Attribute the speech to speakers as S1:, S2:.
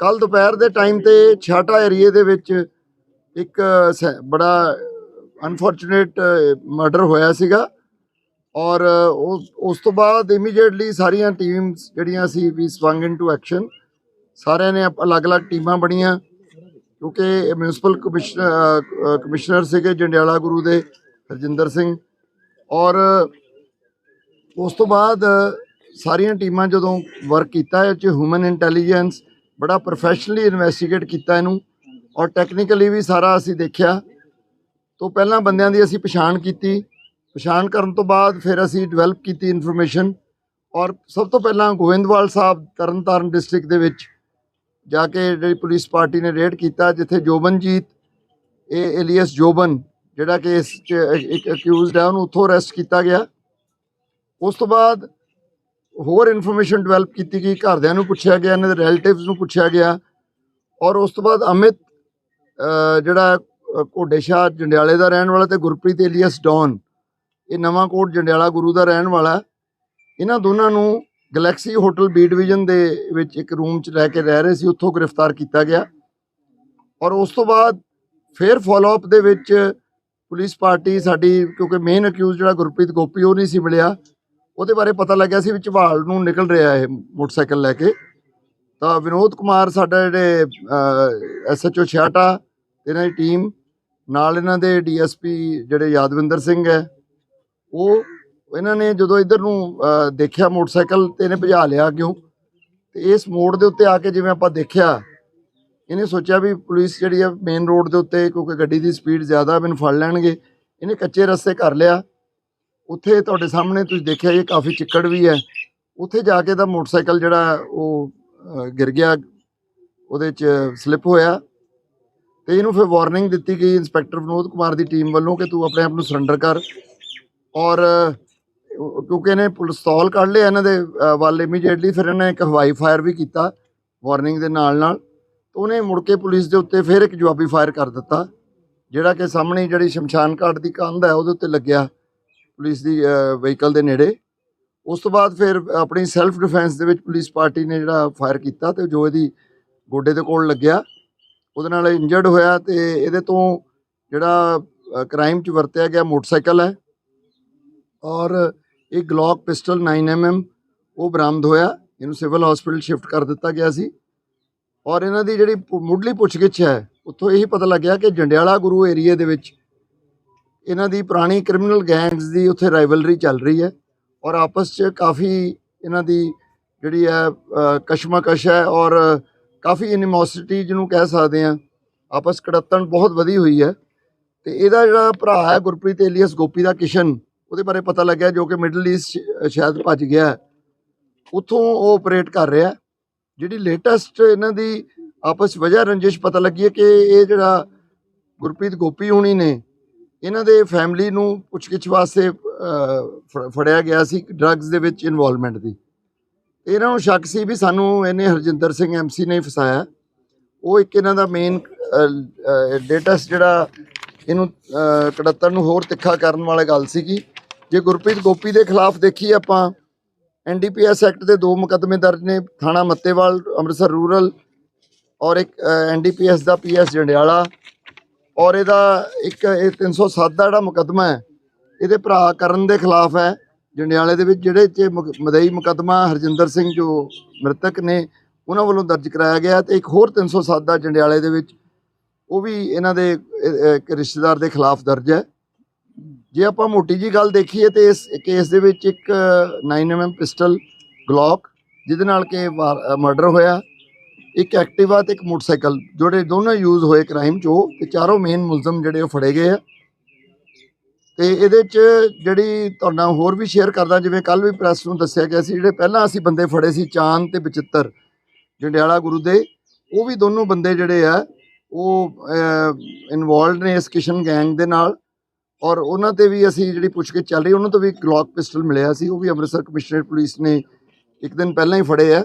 S1: ਕੱਲ ਦੁਪਹਿਰ ਦੇ ਟਾਈਮ ਤੇ ਛਾਟਾ ਏਰੀਏ ਦੇ ਵਿੱਚ ਇੱਕ, ਸ- ਬੜਾ ਅਨਫੋਰਚੂਨੇਟ ਮਰਡਰ ਹੋਇਆ ਸੀਗਾ ਔਰ ਉਸ ਉਸ ਤੋਂ ਬਾਅਦ ਇਮੀਡੀਏਟਲੀ ਸਾਰੀਆਂ ਟੀਮਸ ਜਿਹੜੀਆਂ ਸੀ ਵੀ ਸਵੰਗ ਇਨਟੂ ਐਕਸ਼ਨ ਸਾਰਿਆਂ ਨੇ ਅਪ- ਅਲੱਗ-ਅਲੱਗ ਟੀਮਾਂ ਬਣੀਆਂ ਕਿਉਂਕਿ ਮਿਊਨਿਸਪਲ ਕਮਿਸ਼ਨਰ ਕਮਿਸ਼ਨਰ ਸੀਗੇ ਜੰਡਿਆਲਾ ਗੁਰੂ ਦੇ, ਹਰਜਿੰਦਰ ਸਿੰਘ। ਔਰ ਉਸ ਤੋਂ ਬਾਅਦ ਸਾਰੀਆਂ ਟੀਮਾਂ ਜਦੋਂ ਵਰਕ ਕੀਤਾ, ਇਹ ਚ ਹਿਊਮਨ ਇੰਟੈਲੀਜੈਂਸ ਬੜਾ ਪ੍ਰੋਫੈਸ਼ਨਲੀ ਇਨਵੈਸਟੀਗੇਟ ਕੀਤਾ ਇਹਨੂੰ ਔਰ ਟੈਕਨੀਕਲੀ ਵੀ ਸਾਰਾ ਅਸੀਂ ਦੇਖਿਆ। ਤੋਂ ਪਹਿਲਾਂ ਬੰਦਿਆਂ ਦੀ ਅਸੀਂ ਪਛਾਣ ਕੀਤੀ। ਪਛਾਣ ਕਰਨ ਤੋਂ ਬਾਅਦ ਫਿਰ ਅਸੀਂ ਡਿਵੈਲਪ ਕੀਤੀ ਇਨਫੋਰਮੇਸ਼ਨ ਔਰ ਸਭ ਤੋਂ ਪਹਿਲਾਂ ਗੋਇੰਦਵਾਲ ਸਾਹਿਬ ਤਰਨਤਾਰਨ ਡਿਸਟ੍ਰਿਕਟ ਦੇ ਵਿੱਚ ਜਾ ਕੇ ਜਿਹੜੀ ਪੁਲਿਸ ਪਾਰਟੀ ਨੇ ਰੇਡ ਕੀਤਾ, ਜਿੱਥੇ ਜੋਬਨਜੀਤ, ਇਹ ਏਲੀਅਸ ਜੋਬਨ, ਜਿਹੜਾ ਕਿ ਇਸ 'ਚ ਇੱਕ ਅਕਿਊਜ਼ਡ ਹੈ ਉਹਨੂੰ ਉੱਥੋਂ ਅਰੈਸਟ ਕੀਤਾ ਗਿਆ। ਉਸ ਤੋਂ ਬਾਅਦ ਹੋਰ ਇਨਫੋਰਮੇਸ਼ਨ ਡਿਵੈਲਪ ਕੀਤੀ ਗਈ ਘਰਦਿਆਂ ਨੂੰ ਪੁੱਛਿਆ ਗਿਆ ਇਹਨਾਂ ਦੇ ਰਿਲੇਟਿਵਸ ਨੂੰ ਪੁੱਛਿਆ ਗਿਆ ਔਰ ਉਸ ਤੋਂ ਬਾਅਦ ਅਮਿਤ ਜਿਹੜਾ ਅਹ, ਘੋਡੇ ਸ਼ਾਹ ਜੰਡਿਆਲੇ ਦਾ ਰਹਿਣ ਵਾਲਾ ਤੇ ਗੁਰਪ੍ਰੀਤ ਏਲੀਅਸ ਡੌਨ ਇਹ ਨਵਾਂ ਕੋਟ ਜੰਡਿਆਲਾ ਗੁਰੂ ਦਾ ਰਹਿਣ ਵਾਲਾ ਇਹਨਾਂ ਦੋਨਾਂ ਨੂੰ ਗੈਲੈਕਸੀ ਹੋਟਲ ਬੀ ਡਿਵੀਜ਼ਨ ਦੇ ਵਿੱਚ ਇੱਕ ਰੂਮ 'ਚ ਲੈ ਕੇ ਰਹਿ ਰਹੇ ਸੀ ਉੱਥੋਂ ਗ੍ਰਿਫਤਾਰ ਕੀਤਾ ਗਿਆ ਔਰ ਉਸ ਤੋਂ ਬਾਅਦ ਫਿਰ ਫਾਲੋਅਪ ਦੇ ਵਿੱਚ ਪੁਲਿਸ ਪਾਰਟੀ ਸਾਡੀ ਕਿਉਂਕਿ ਮੇਨ ਅਕਿਊਜ਼ ਜਿਹੜਾ ਗੁਰਪ੍ਰੀਤ ਗੋਪੀ ਉਹ ਨਹੀਂ ਸੀ ਮਿਲਿਆ। ਉਹਦੇ ਬਾਰੇ ਪਤਾ ਲੱਗਿਆ ਸੀ ਵੀ ਝਵਾਲ ਨੂੰ ਨਿਕਲ ਰਿਹਾ ਇਹ ਮੋਟਰਸਾਈਕਲ ਲੈ ਕੇ। ਤਾਂ ਵਿਨੋਦ ਕੁਮਾਰ ਸਾਡਾ ਜਿਹੜੇ ਐਸਐਚਓ ਛਿਆਟਾ ਤੇ ਇਹਨਾਂ ਦੀ ਟੀਮ, ਨਾਲ ਇਹਨਾਂ ਦੇ ਡੀਐਸਪੀ ਜਿਹੜੇ ਯਾਦਵਿੰਦਰ ਸਿੰਘ ਹੈ, ਉਹ ਇਹਨਾਂ ਨੇ ਜਦੋਂ ਇਧਰ ਨੂੰ ਦੇਖਿਆ ਮੋਟਰਸਾਈਕਲ ਤੇ ਇਹਨੇ ਭਜਾ ਲਿਆ ਕਿਉਂ ਤੇ ਇਸ ਮੋੜ ਦੇ ਉੱਤੇ ਆ ਕੇ ਜਿਵੇਂ ਆਪਾਂ ਦੇਖਿਆ, ਇਹਨੇ ਸੋਚਿਆ ਵੀ ਪੁਲਿਸ ਜਿਹੜੀ ਆ ਮੇਨ ਰੋਡ ਦੇ ਉੱਤੇ ਕਿਉਂਕਿ ਗੱਡੀ ਦੀ ਸਪੀਡ ਜ਼ਿਆਦਾ ਮੈਨੂੰ ਫੜ ਲੈਣਗੇ। ਇਹਨੇ ਕੱਚੇ ਰਸਤੇ ਕਰ ਲਿਆ। ਉੱਥੇ ਤੁਹਾਡੇ ਸਾਹਮਣੇ ਤੁਸੀਂ ਦੇਖਿਆ ਇਹ ਕਾਫੀ ਚਿੱਕੜ ਵੀ ਹੈ। ਉੱਥੇ ਜਾ ਕੇ ਦਾ ਮੋਟਰਸਾਈਕਲ ਜਿਹੜਾ ਉਹ ਗਿਰ ਗਿਆ। ਉਹਦੇ ਚ ਸਲਿੱਪ ਹੋਇਆ। ਤੇ ਇਹਨੂੰ ਫਿਰ ਵਾਰਨਿੰਗ ਦਿੱਤੀ ਗਈ ਇੰਸਪੈਕਟਰ ਵਿਨੋਦ ਕੁਮਾਰ ਦੀ ਟੀਮ ਵੱਲੋਂ ਕਿ ਤੂੰ ਆਪਣੇ ਆਪ ਨੂੰ ਸਰੈਂਡਰ ਕਰ। ਔਰ ਕਿਉਂਕਿ ਇਹਨੇ ਪਿਸਤੌਲ ਕੱਢ ਲਿਆ ਇਹਨਾਂ ਦੇ ਵੱਲ ਇਮੀਡੀਏਟਲੀ ਫਿਰ ਇਹਨੇ ਇੱਕ ਹਵਾਈ ਫਾਇਰ ਵੀ ਕੀਤਾ ਵਾਰਨਿੰਗ ਦੇ ਨਾਲ ਨਾਲ। ਤਾਂ ਉਹਨੇ ਮੁੜ ਕੇ ਪੁਲਿਸ ਦੇ ਉੱਤੇ ਫਿਰ ਇੱਕ ਜਵਾਬੀ ਫਾਇਰ ਕਰ ਦਿੱਤਾ, ਜਿਹੜਾ ਕਿ ਸਾਹਮਣੇ ਜਿਹੜੀ ਸ਼ਮਸ਼ਾਨ ਘਾਟ ਦੀ ਕੰਧ ਹੈ, ਉਹਦੇ ਉੱਤੇ ਲੱਗਿਆ। ਪੁਲਿਸ ਦੀ ਵਹੀਕਲ ਦੇ ਨੇੜੇ। ਉਸ ਤੋਂ ਬਾਅਦ ਫਿਰ ਆਪਣੀ ਸੈਲਫ ਡਿਫੈਂਸ ਦੇ ਵਿੱਚ ਪੁਲਿਸ ਪਾਰਟੀ ਨੇ ਜਿਹੜਾ ਫਾਇਰ ਕੀਤਾ ਤੇ ਜੋ ਇਹਦੀ ਗੋਡੇ ਦੇ ਕੋਲ ਲੱਗਿਆ। ਉਹਦੇ ਨਾਲ ਇੰਜਰਡ ਹੋਇਆ ਤੇ ਇਹਦੇ ਤੋਂ ਜਿਹੜਾ ਕ੍ਰਾਈਮ 'ਚ ਵਰਤਿਆ ਗਿਆ ਮੋਟਰਸਾਈਕਲ ਹੈ। ਔਰ ਇੱਕ ਗਲੌਕ ਪਿਸਟਲ 9mm ਉਹ ਬਰਾਮਦ ਹੋਇਆ। ਇਹਨੂੰ ਸਿਵਲ ਹਸਪੀਟਲ ਸ਼ਿਫਟ ਕਰ ਦਿੱਤਾ ਗਿਆ ਸੀ। ਔਰ ਇਹਨਾਂ ਦੀ ਜਿਹੜੀ ਪੁ- ਮੁੱਢਲੀ ਪੁੱਛਗਿੱਛ ਹੈ, ਉੱਥੋਂ ਇਹੀ ਪਤਾ ਲੱਗਿਆ ਕਿ ਜੰਡਿਆਲਾ ਗੁਰੂ ਏਰੀਏ ਦੇ ਵਿੱਚ ਇਹਨਾਂ ਦੀ ਪੁਰਾਣੀ ਕ੍ਰਿਮੀਨਲ ਗੈਂਗਸ ਦੀ ਉੱਥੇ ਰਾਈਵਲਰੀ ਚੱਲ ਰਹੀ ਹੈ ਔਰ ਆਪਸ 'ਚ ਕਾਫੀ ਇਹਨਾਂ ਦੀ ਜਿਹੜੀ ਹੈ ਅ, ਕਸ਼ਮਕਸ਼ ਹੈ ਔਰ ਕਾਫੀ ਐਨੀਮੋਸਿਟੀ ਜਿਹਨੂੰ ਕਹਿ ਸਕਦੇ ਆ ਆਪਸ ਕੜੱਤਣ ਬਹੁਤ ਵਧੀ ਹੋਈ ਹੈ। ਤੇ ਇਹਦਾ ਜਿਹੜਾ ਭਰਾ ਹੈ ਗੁਰਪ੍ਰੀਤ ਏਲੀਅਸ ਗੋਪੀ ਦਾ ਕਿਸ਼ਨ ਉਹਦੇ ਬਾਰੇ ਪਤਾ ਲੱਗਿਆ ਜੋ ਕਿ ਮਿਡਲ ਈਸਟ ਸ਼ਾਇਦ ਭੱਜ ਗਿਆ ਉੱਥੋਂ ਉਹ ਆਪਰੇਟ ਕਰ ਰਿਹਾ ਜਿਹੜੀ ਲੇਟੈਸਟ ਇਹਨਾਂ ਦੀ ਆਪਸ ਵਜ੍ਹਾ ਰੰਜਿਸ਼ ਪਤਾ ਲੱਗੀ ਹੈ ਕਿ ਇਹ ਜਿਹੜਾ ਗੁਰਪ੍ਰੀਤ ਗੋਪੀ ਹੁਣੀ ਨੇ ਇਹਨਾਂ ਦੇ ਫੈਮਿਲੀ ਨੂੰ ਪੁੱਛਗਿੱਛ ਵਾਸਤੇ ਫ- ਫੜਿਆ ਗਿਆ ਸੀ ਡਰੱਗਸ ਦੇ ਵਿੱਚ ਇਨਵੋਲਵਮੈਂਟ ਦੀ। ਇਹਨਾਂ ਨੂੰ ਸ਼ੱਕ ਸੀ ਵੀ ਸਾਨੂੰ ਇਹਨੇ ਹਰਜਿੰਦਰ ਸਿੰਘ ਐਮਸੀ ਨੇ ਫਸਾਇਆ। ਉਹ ਇੱਕ ਇਹਨਾਂ ਦਾ ਮੇਨ ਡੇਟਸ ਜਿਹੜਾ ਇਹਨੂੰ ਕੜੱਤਣ ਨੂੰ ਹੋਰ ਤਿੱਖਾ ਕਰਨ ਵਾਲੀ ਗੱਲ ਸੀਗੀ। ਜੇ ਗੁਰਪ੍ਰੀਤ ਗੋਪੀ ਦੇ ਖਿਲਾਫ ਦੇਖੀ ਆਪਾਂ ਐਨਡੀਪੀਐਸ ਐਕਟ ਦੇ ਦੋ ਮੁਕੱਦਮੇ ਦਰਜ ਨੇ, ਥਾਣਾ ਮੱਤੇਵਾਲ, ਅੰਮ੍ਰਿਤਸਰ ਰੂਰਲ ਔਰ ਇੱਕ ਐਨਡੀਪੀਐਸ ਦਾ ਪੀਐਸ ਜੰਡਿਆਲਾ। ਔਰ ਇਹਦਾ ਇੱਕ ਇਹ 307 ਦਾ ਜਿਹੜਾ ਮੁਕੱਦਮਾ ਹੈ, ਇਹਦੇ ਭਰਾ ਕਰਨ ਦੇ ਖਿਲਾਫ ਹੈ। ਜੰਡਿਆਲੇ ਦੇ ਵਿੱਚ ਜਿਹੜੇ ਚ ਮੁਕ- ਮਦਈ ਮੁਕੱਦਮਾ ਹਰਜਿੰਦਰ ਸਿੰਘ ਜੋ ਮ੍ਰਿਤਕ ਨੇ, ਉਹਨਾਂ ਵੱਲੋਂ ਦਰਜ ਕਰਾਇਆ ਗਿਆ ਤੇ ਇੱਕ ਹੋਰ 307 ਦਾ ਜੰਡਿਆਲੇ ਦੇ ਵਿੱਚ, ਉਹ ਵੀ ਇਹਨਾਂ ਦੇ ਰਿਸ਼ਤੇਦਾਰ ਦੇ ਖਿਲਾਫ ਦਰਜ ਹੈ। ਜੇ ਆਪਾਂ ਮੋਟੀ ਜੀ ਗੱਲ ਦੇਖੀਏ ਤੇ ਇਸ ਕੇਸ ਦੇ ਵਿੱਚ ਇੱਕ 9mm ਪਿਸਟਲ ਗਲੌਕ, ਜਿਹਦੇ ਨਾਲ ਕਿ ਮਰਡਰ ਹੋਇਆ। ਇੱਕ ਐਕਟਿਵਾ ਤੇ ਇੱਕ ਮੋਟਰਸਾਈਕਲ, ਜਿਹੜੇ ਦੋਨੋਂ ਯੂਜ਼ ਹੋਏ ਕ੍ਰਾਈਮ 'ਚ, ਉਹ ਤੇ ਚਾਰੋਂ ਮੇਨ ਮੁਲਜ਼ਮ ਜਿਹੜੇ ਉਹ ਫੜੇ ਗਏ ਆ। ਤੇ ਇਹਦੇ 'ਚ ਜਿਹੜੀ ਤੁਹਾਡਾ ਹੋਰ ਵੀ ਸ਼ੇਅਰ ਕਰਦਾ, ਜਿਵੇਂ ਕੱਲ ਵੀ ਪ੍ਰੈਸ ਨੂੰ ਦੱਸਿਆ ਗਿਆ ਸੀ, ਜਿਹੜੇ ਪਹਿਲਾਂ ਅਸੀਂ ਬੰਦੇ ਫੜੇ ਸੀ, ਚਾਂਦ ਤੇ ਬਚਿੱਤਰ, ਜੰਡਿਆਲਾ ਗੁਰੂ ਦੇ, ਉਹ ਵੀ ਦੋਨੋਂ ਬੰਦੇ ਜਿਹੜੇ ਆ, ਉਹ ਇਨਵੋਲਡ ਨੇ ਇਸ ਕਿਸ਼ਨ ਗੈਂਗ ਦੇ ਨਾਲ। ਔਰ ਉਹਨਾਂ ਤੇ ਵੀ ਅਸੀਂ ਜਿਹੜੀ ਪੁੱਛਗਿੱਛ ਚੱਲ ਰਹੀ, ਉਹਨਾਂ ਤੋਂ ਵੀ ਗਲੌਕ ਪਿਸਟਲ ਮਿਲਿਆ ਸੀ, ਉਹ ਵੀ ਅੰਮ੍ਰਿਤਸਰ ਕਮਿਸ਼ਨਰੇਟ ਪੁਲਿਸ ਨੇ ਇੱਕ ਦਿਨ ਪਹਿਲਾਂ ਹੀ ਫੜੇ ਆ।